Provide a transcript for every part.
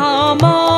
আমার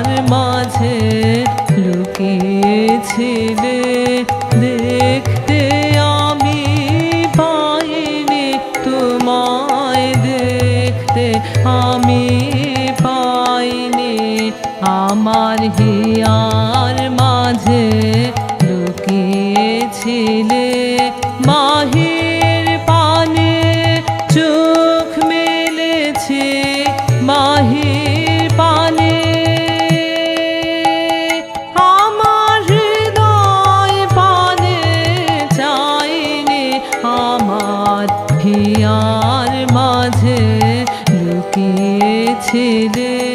হিয়ার মাঝে লুকিয়েছিলে। দেখতে আমি পাইনি তোমায়, দেখতে আমি পাইনি আমার হিয়ার মাঝে লুকিয়েছিলে। মাহির পানে চোখ ছেড়ে